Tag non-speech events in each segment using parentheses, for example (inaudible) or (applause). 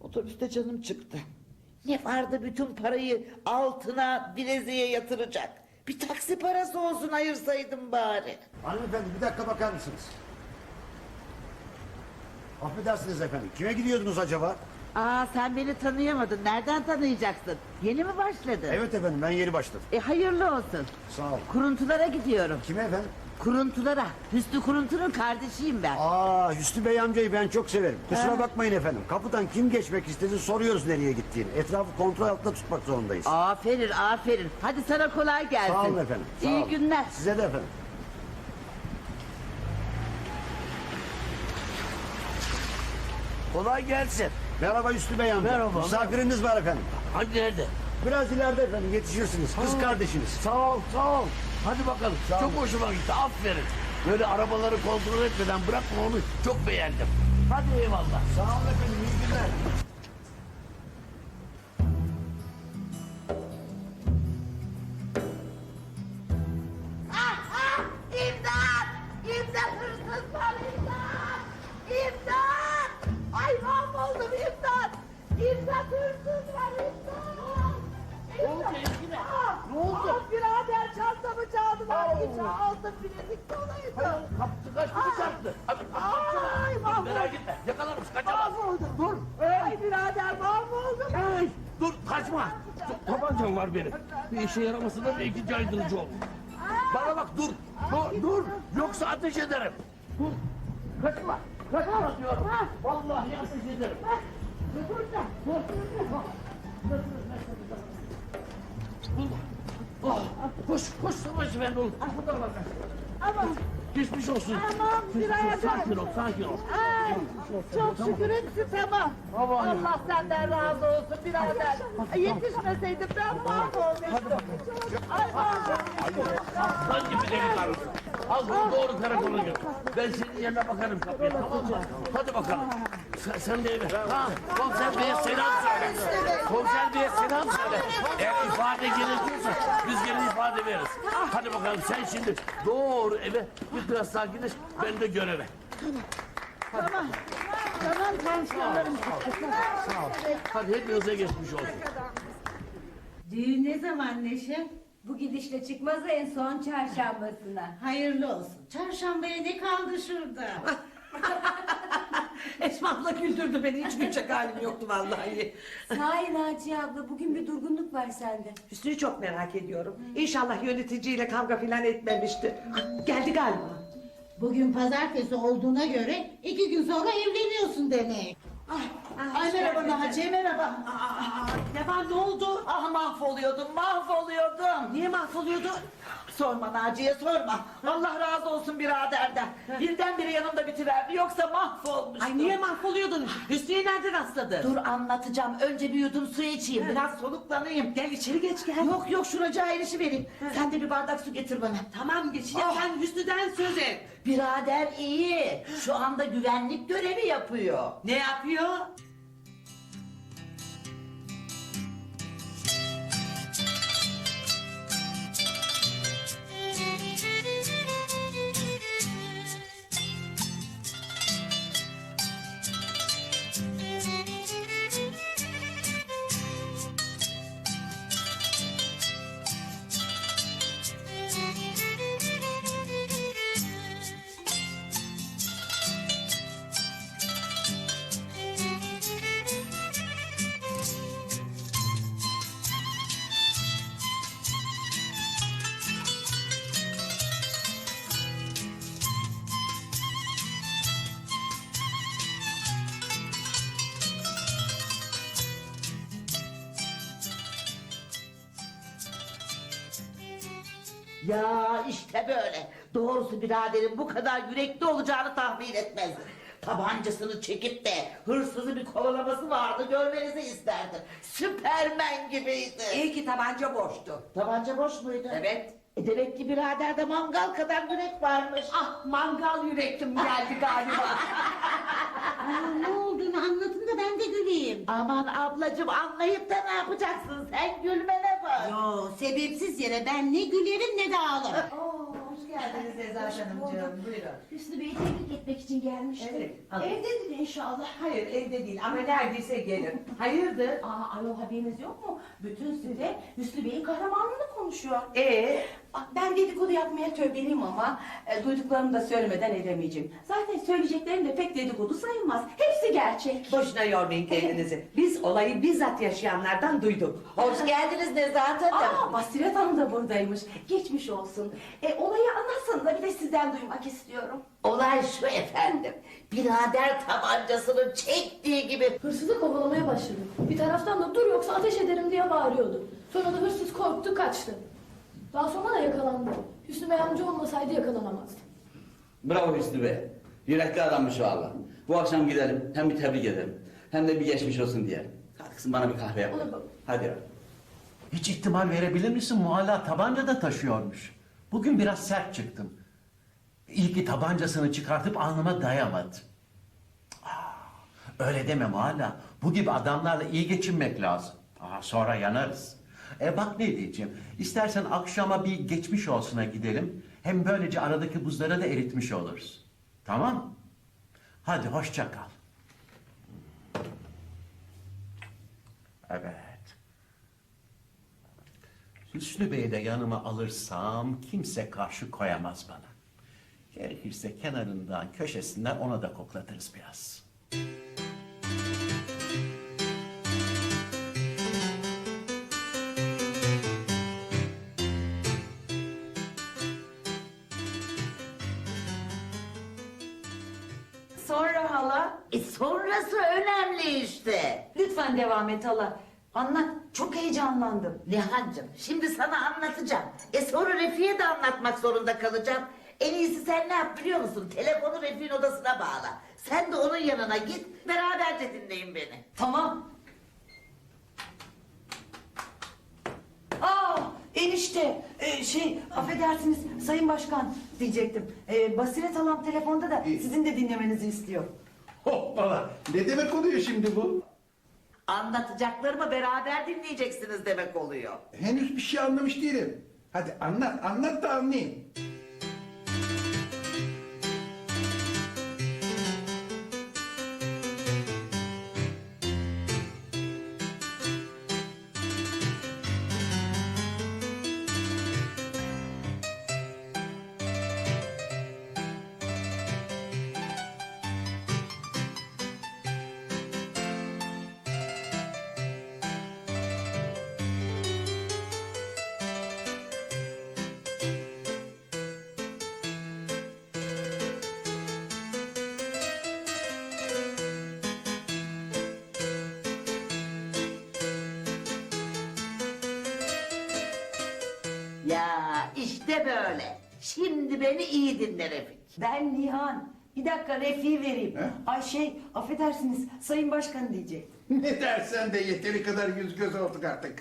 Otobüste canım çıktı. Ne vardı bütün parayı altına bileziğe yatıracak. Bir taksi parası olsun ayırsaydım bari. Hanımefendi bir dakika bakar mısınız? Affedersiniz efendim. Kime gidiyordunuz acaba? Aa sen beni tanıyamadın. Nereden tanıyacaksın? Yeni mi başladın? Evet efendim ben yeni başladım. E hayırlı olsun. Sağ ol. Kuruntulara gidiyorum. Kime efendim? Kuruntulara. Hüsnü Kuruntu'nun kardeşiyim ben. Aa Hüsnü Bey amcayı ben çok severim. Kusura bakmayın efendim. Kapıdan kim geçmek istedi soruyoruz nereye gittiğini. Etrafı kontrol altında tutmak zorundayız. Aferin aferin. Hadi sana kolay gelsin. Sağ olun efendim. Sağ İyi olun. günler. Size de efendim. Kolay gelsin. Merhaba Hüsnü Bey amca. Merhaba. Misafiriniz var efendim. Hadi nerede? Biraz ileride efendim yetişirsiniz. Kız kardeşiniz. Sağ ol, sağ ol. Hadi bakalım. Sağ çok hoşuma gitti. Aferin. Böyle arabaları kontrol etmeden bırakma onu. Çok beğendim. Hadi eyvallah. Sağ olun efendim. iyi günler. İmdat! İmdat hırsız var imdat! İmdat! Ay mahvoldum imdat! İmdat hırsız var çaldılar. İçi altın bilezik doluydu. Kaptı kaçtı mı çarptı? Ay mahvoldum. Merak etme. Yakalarız kaçamaz. Mahvoldum. Dur. Ay birader mahvoldum. Hey, dur kaçma. Dur, Tabancam var benim. Bir işe yaraması da belki caydırıcı olur. Bana bak dur. Dur, dur. Yoksa ateş ederim. Dur. Kaçma. Kaçma diyorum. Vallahi ateş ederim. Dur. Oh, koş, koş savaş oğlum. Buradan bak. Aman Geçmiş olsun. Aman, birader. Sakin ol, sakin ol. Ay, çok şükür hepsi tamam. Aman. Allah senden razı olsun birader. Ay, Yetişmeseydim ben mahvolmuştum. Ay mahvolmuştum. Aslan gibi delikanlısın. Al bunu doğru karakola gör. Ben senin yerine bakarım kapıya tamam mı? Hadi bakalım. Sen, sen de eve. Ha, komiser beye selam söyle. Komiser beye söyle. Eğer ifade gerekiyorsa biz gene ifade veririz. Hadi bakalım sen şimdi doğru eve git biraz sakinleş. Ben de göreve. Tamam komşularım. Sağ ol. Hadi hepinize geçmiş olsun. Düğün ne zaman Neşe? Bu gidişle çıkmaz en son çarşambasına. Hayırlı olsun. Çarşambaya ne kaldı şurada? (laughs) Esma abla güldürdü beni. Hiç gülecek halim yoktu vallahi. Sahi Naciye abla bugün bir durgunluk var sende. Hüsnü'yü çok merak ediyorum. İnşallah yöneticiyle kavga filan etmemiştir. Ah, Geldi galiba. Bugün pazartesi olduğuna göre iki gün sonra evleniyorsun demek. Ay merhaba Naciye merhaba. Aa, ne var ne oldu? Ah mahvoluyordum mahvoluyordum. Niye mahvoluyordun? Sorma Naciye sorma. Allah razı olsun biraderden. Birdenbire yanımda bitiverdi yoksa mahvolmuştum. Ay niye mahvoluyordun? Hüsnü'ye nereden rastladın? Dur anlatacağım. Önce bir yudum su içeyim. Biraz soluklanayım. Gel içeri geç gel. Yok yok şuracığa erişi vereyim. Sen de bir bardak su getir bana. Tamam geçeceğim Ah. sen Hüsnü'den söz et. Birader iyi. Şu anda güvenlik görevi yapıyor. Ne yapıyor? Ya işte böyle. Doğrusu biraderin bu kadar yürekli olacağını tahmin etmezdim. Tabancasını çekip de hırsızı bir kovalaması vardı görmenizi isterdim. Süpermen gibiydi. İyi ki tabanca boştu. Tabanca boş muydu? Evet. E demek ki biraderde mangal kadar yürek varmış. Ah mangal yüreklim geldi galiba. (laughs) Aa, ne olduğunu anlatın da ben de güleyim. Aman ablacığım anlayıp da ne yapacaksın? Sen gülmene bak. Yo sebepsiz yere ben ne gülerim ne de ağlarım. Oo, Hoş geldiniz Nezahat Hanımcığım. Buyurun. Hüsnü Bey'i tebrik etmek için gelmiştim. Evet, alın. Evdedir inşallah. Hayır evde değil ama neredeyse gelir. (laughs) Hayırdır? Aa, ayol haberiniz yok mu? Bütün site Hüsnü Bey'in kahramanlığını konuşuyor. Ee, Bak, Ben dedikodu yapmaya tövbeliyim ama e, duyduklarımı da söylemeden edemeyeceğim. Zaten söyleyeceklerim de pek dedikodu sayılmaz. Hepsi gerçek. boşuna yormayın kendinizi. (laughs) Biz olayı bizzat yaşayanlardan duyduk. Hoş geldiniz Nezahat Hanım. Aa, Basiret Hanım da buradaymış. Geçmiş olsun. E, olayı anlatsanız da bir de sizden duymak istiyorum. Olay şu efendim. Birader tabancasını çektiği gibi Hırsızı kovalamaya başladı. Bir taraftan da dur yoksa ateş ederim diye bağırıyordu. Sonra da hırsız korktu kaçtı. Daha sonra da yakalandı. Hüsnü Bey amca olmasaydı yakalanamazdı. Bravo Hüsnü Bey. Yürekli adammış valla. Bu akşam gidelim. Hem bir tebrik edelim. Hem de bir geçmiş olsun diyelim. Hadi kızım bana bir kahve yap. Olur baba. Hadi ya. Hiç ihtimal verebilir misin? Muhalla tabanca da taşıyormuş. Bugün biraz sert çıktım. İyi ki tabancasını çıkartıp alnıma dayamadı. Aa, öyle deme Muhalla. Bu gibi adamlarla iyi geçinmek lazım. Aa, sonra yanarız. E bak ne diyeceğim. İstersen akşama bir geçmiş olsuna gidelim. Hem böylece aradaki buzları da eritmiş oluruz. Tamam? Hadi hoşça kal. Evet. Hüsnü Bey'i de yanıma alırsam kimse karşı koyamaz bana. Gerekirse kenarından, köşesinden ona da koklatırız biraz. Hala. E sonrası önemli işte. Lütfen devam et hala. Anlat. Çok heyecanlandım. Nihancığım şimdi sana anlatacağım. E sonra Refik'e de anlatmak zorunda kalacağım. En iyisi sen ne yap biliyor musun? Telefonu Refik'in odasına bağla. Sen de onun yanına git. Beraberce dinleyin beni. Tamam. Aa enişte e, şey affedersiniz sayın başkan diyecektim. E, Basiret halam telefonda da sizin de dinlemenizi istiyor. Hoppala. Ne demek oluyor şimdi bu? Anlatacaklarımı beraber dinleyeceksiniz demek oluyor. Henüz bir şey anlamış değilim. Hadi anlat, anlat da anlayayım. İşte böyle. Şimdi beni iyi dinle Refik. Ben Nihan. Bir dakika refi vereyim. He? Ay şey affedersiniz sayın başkan diyecek. (laughs) Ne dersen de yeteri kadar yüz göz olduk artık.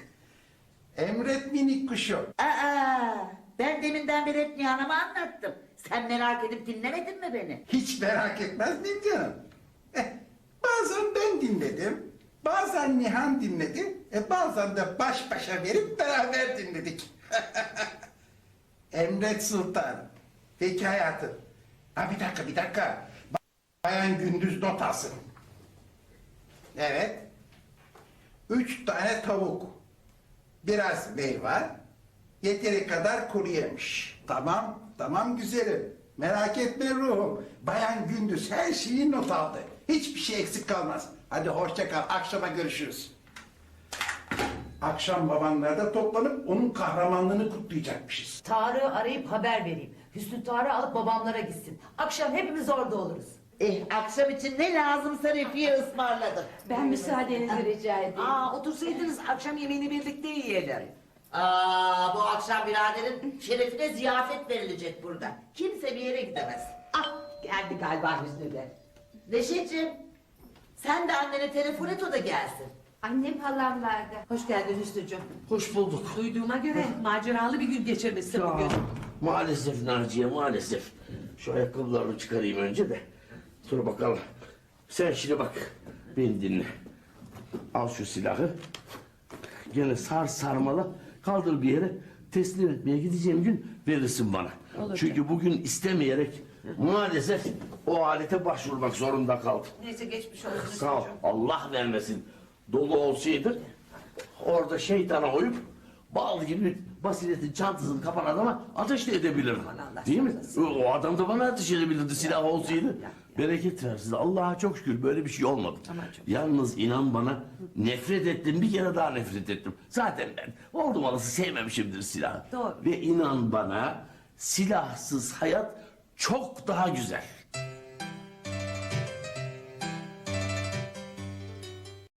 Emret minik kuşum. Aa, ben deminden beri hep Nihan'ıma anlattım. Sen merak edip dinlemedin mi beni? Hiç merak etmez miyim canım? Eh, bazen ben dinledim. Bazen Nihan dinledi. E bazen de baş başa verip beraber dinledik. (laughs) Emret Sultan. Peki hayatım. Ha bir dakika bir dakika. Bayan Gündüz not alsın. Evet. Üç tane tavuk. Biraz meyve. Yeteri kadar kuru yemiş. Tamam, tamam güzelim. Merak etme ruhum. Bayan Gündüz her şeyi not aldı. Hiçbir şey eksik kalmaz. Hadi hoşça kal. Akşama görüşürüz. Akşam babanlarda toplanıp onun kahramanlığını kutlayacakmışız. Tarık'ı arayıp haber vereyim. Hüsnü Tarık'ı alıp babamlara gitsin. Akşam hepimiz orada oluruz. Eh, akşam için ne lazımsa Refik'e ısmarladım. Ben müsaadenizi rica edeyim. aa otursaydınız akşam yemeğini birlikte yiyelim. Aa, bu akşam biraderin şerefine ziyafet verilecek burada. Kimse bir yere gidemez. Ah geldi galiba Hüsnü de. Neşeciğim, sen de annene telefon et o da gelsin. Annem halamlarda. Hoş geldin Hüsnücüğüm. Hoş bulduk. Duyduğuma göre maceralı bir gün geçirmişsin bugün. Maalesef Naciye maalesef. Şu ayakkabılarımı çıkarayım önce de. Dur bakalım. Sen şimdi bak. Beni dinle. Al şu silahı. Gene sar sarmala. Kaldır bir yere. Teslim etmeye gideceğim gün verirsin bana. Çünkü bugün istemeyerek maalesef o alete başvurmak zorunda kaldım. Neyse geçmiş olsun. Sağ ol. Allah vermesin. Dolu olsaydı orada şeytana uyup bal gibi basiretin çantasını kapan adama ateş de edebilirdim. Allah Değil mi? O adam da bana ateş edebilirdi silah olsaydı. Bereket versin. Allah'a çok şükür böyle bir şey olmadı. Yalnız inan bana nefret ettim. Bir kere daha nefret ettim. Zaten ben oldum olası sevmemişimdir silahı. Doğru. Ve inan bana silahsız hayat çok daha güzel.